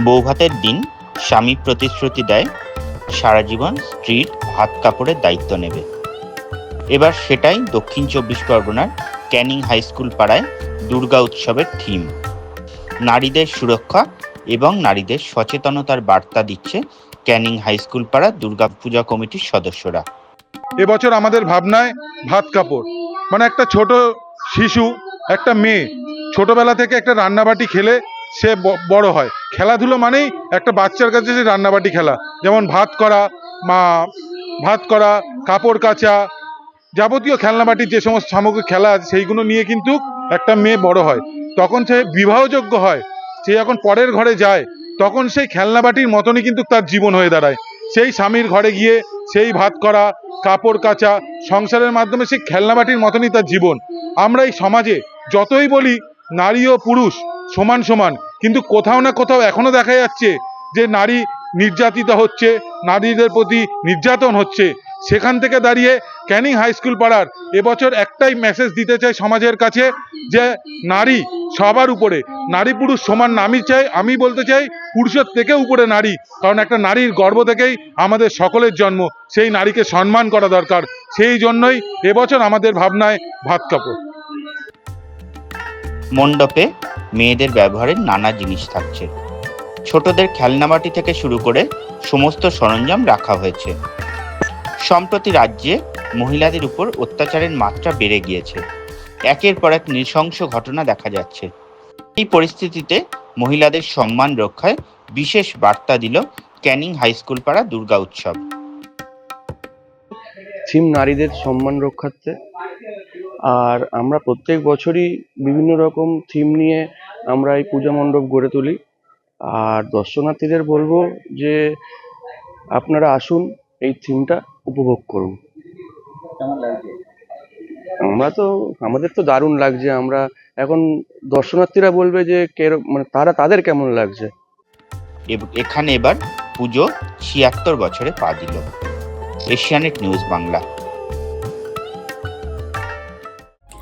বৌভাতের দিন স্বামী প্রতিশ্রুতি দেয়, সারা জীবন স্ত্রীর হাত কাপড়ের দায়িত্ব নেবে। এবার সেটাই দক্ষিণ চব্বিশ পরগনার ক্যানিং হাই স্কুল পাড়ায় দুর্গা উৎসবের থিম। নারীদের সুরক্ষা এবং নারীদের সচেতনতার বার্তা দিচ্ছে ক্যানিং হাই স্কুল পাড়া দুর্গা পূজা কমিটির সদস্যরা। এবছর আমাদের ভাবনায় ভাত কাপড়। মানে একটা ছোট শিশু, একটা মেয়ে, ছোটবেলা থেকে একটা রান্নাবাটি খেলে সে বড় হয়। খেলাধুলো মানেই একটা বাচ্চার কাছে যে রান্নাবাটি খেলা। যেমন ভাত করা, মা, ভাত করা, কাপড় কাচা যাবতীয় খেলনাবাটির যে সমস্ত সামগ্রিক খেলা আছে সেইগুলো নিয়ে কিন্তু একটা মেয়ে বড় হয়। তখন সে বিবাহযোগ্য হয়। সে যখন পরের ঘরে যায়, তখন সেই খেলনাবাটির মতনই কিন্তু তার জীবন হয়ে দাঁড়ায়। সেই স্বামীর ঘরে গিয়ে সেই ভাত করা, কাপড় কাচা সংসারের মাধ্যমে সেই খেলনাবাটির মতনই তার জীবন। আমরা এই সমাজে যতই বলি নারী ও পুরুষ সমান সমান। কিন্তু কোথাও না কোথাও এখনও দেখা যাচ্ছে যে নারী নির্যাতিত হচ্ছে, নারীদের প্রতি নির্যাতন হচ্ছে। সেখান থেকে দাঁড়িয়ে ক্যানিং হাই স্কুল পাড়ার এবছর একটাই মেসেজ দিতে চাই সমাজের কাছে যে নারী সবার উপরে, নারী পুরুষ সমান আমি চাই, আমি বলতে চাই পুরুষের থেকে উপরে নারী, কারণ একটা নারীর গর্ব থেকেই আমাদের সকলের জন্ম। সেই নারীকে সম্মান করা দরকার। সেই জন্যই এবছর আমাদের ভাবনায় ভাত কাপড়। মণ্ডপে মেয়েদের ব্যবহারের নানা জিনিস থাকছে। ছোটদের খেলনাবাটি থেকে শুরু করে সমস্ত সরঞ্জাম রাখা হয়েছে। সম্প্রতি রাজ্যে মহিলাদের উপর অত্যাচারের মাত্রা বেড়ে গিয়েছে। একের পর এক নৃশংস ঘটনা দেখা যাচ্ছে। এই পরিস্থিতিতে মহিলাদের সম্মান রক্ষায় বিশেষ বার্তা দিল ক্যানিং হাই স্কুল পাড়া দুর্গা উৎসব। থিম নারীদের সম্মান রক্ষার্থে আর আমরা প্রত্যেক বছরই বিভিন্ন রকম থিম নিয়ে আমরা এই পূজা মণ্ডপ গড়ে তুলি। আর দর্শনার্থীদের বলব যে আপনারা আসুন এই থিমটা উপভোগ করুন। আমরা তো আমাদের তো দারুণ লাগছে। আমরা এখন দর্শনার্থীরা বলবে যে কেরম মানে তারা তাদের কেমন লাগছে? এব- এখানে এবার পুজো ছিয়াত্তর বছরে পা দিল। এশিয়ানেট নিউজ বাংলা।